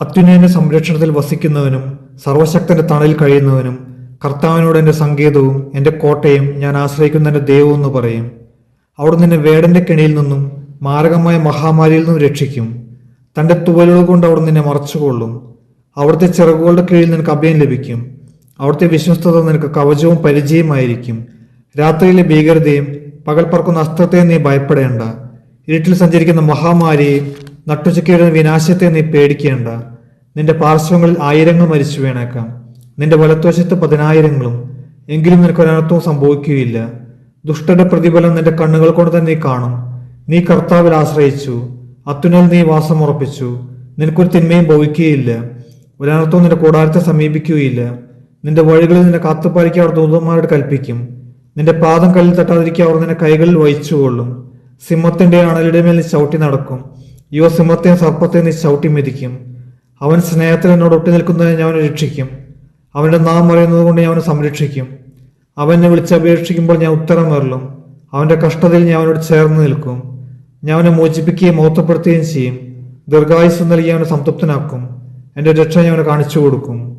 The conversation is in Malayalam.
അത്യുന്നതിന്റെ സംരക്ഷണത്തിൽ വസിക്കുന്നവനും സർവശക്തന്റെ തണലിൽ കഴിയുന്നവനും കർത്താവിനോട് എന്റെ സങ്കേതവും എന്റെ കോട്ടയും ഞാൻ ആശ്രയിക്കുന്ന എന്റെ ദൈവവും എന്ന് പറയും. അവിടുന്ന് നിന്നെ വേടന്റെ കെണിയിൽ നിന്നും മാരകമായ മഹാമാരിയിൽ നിന്നും രക്ഷിക്കും. തന്റെ തുവലുകൾ കൊണ്ട് അവിടെ നിന്നെ മറച്ചുകൊള്ളും. അവിടുത്തെ ചിറകുകളുടെ കീഴിൽ നിനക്ക് അഭയം ലഭിക്കും. അവിടുത്തെ വിശ്വസ്തത നിനക്ക് കവചവും പരിചയമായിരിക്കും രാത്രിയിലെ ഭീകരതയും പകൽ പറക്കുന്ന അസ്ത്രത്തെയും നീ ഭയപ്പെടേണ്ട. ഇരുട്ടിൽ സഞ്ചരിക്കുന്ന മഹാമാരിയെയും നട്ടുച്ചയ്ക്കുള്ള വിനാശത്തെ നീ പേടിക്കേണ്ട. നിന്റെ പാർശ്വങ്ങളിൽ ആയിരങ്ങൾ മരിച്ചു വീണേക്കാം. നിന്റെ വലത്തുവശത്ത് പതിനായിരങ്ങളും എങ്കിലും നിനക്ക് ഒരനർത്ഥവും സംഭവിക്കുകയില്ല. ദുഷ്ടന്റെ പ്രതിഫലം നിന്റെ കണ്ണുകൾ കൊണ്ട് തന്നെ നീ കാണും. നീ കർത്താവിൽ ആശ്രയിച്ചു. അത്തുനൽ നീ വാസം ഉറപ്പിച്ചു. നിനക്കൊരു തിന്മയും ഭവിക്കുകയില്ല. ഒരനർത്ഥവും നിന്റെ കൂടാരത്തെ സമീപിക്കുകയില്ല. നിന്റെ വഴികളിൽ നിന്നെ കാത്തുപാലിക്കാൻ അവർ ദൂതന്മാരോട് കൽപ്പിക്കും. നിന്റെ പാദം കല്ലിൽ തട്ടാതിരിക്കാൻ അവർ നിന്നെ കൈകളിൽ വഹിച്ചുകൊള്ളും. സിംഹത്തിന്റെ അണലിടമേൽ ചവിട്ടി നടക്കും. യുവ സിംഹത്തെയും സർപ്പത്തെയും നീ ചവിട്ടി മെതിക്കും അവൻ സ്നേഹത്തിൽ എന്നോട് ഒട്ടി നിൽക്കുന്നതിനെ ഞാൻ അവനെ രക്ഷിക്കും. അവന്റെ നാം പറയുന്നത് കൊണ്ട് ഞാൻ അവനെ സംരക്ഷിക്കും. അവൻ എന്നെ വിളിച്ചപേക്ഷിക്കുമ്പോൾ ഞാൻ ഉത്തരം വരലും അവന്റെ കഷ്ടതയിൽ ഞാൻ അവനോട് ചേർന്ന് നിൽക്കും. ഞാൻ അവനെ മോചിപ്പിക്കുകയും മഹത്വപ്പെടുത്തുകയും ചെയ്യും. ദീർഘായുസ് നൽകി അവനെ സംതൃപ്തനാക്കും. എന്റെ രക്ഷ ഞാൻ അവനെ കാണിച്ചു കൊടുക്കും.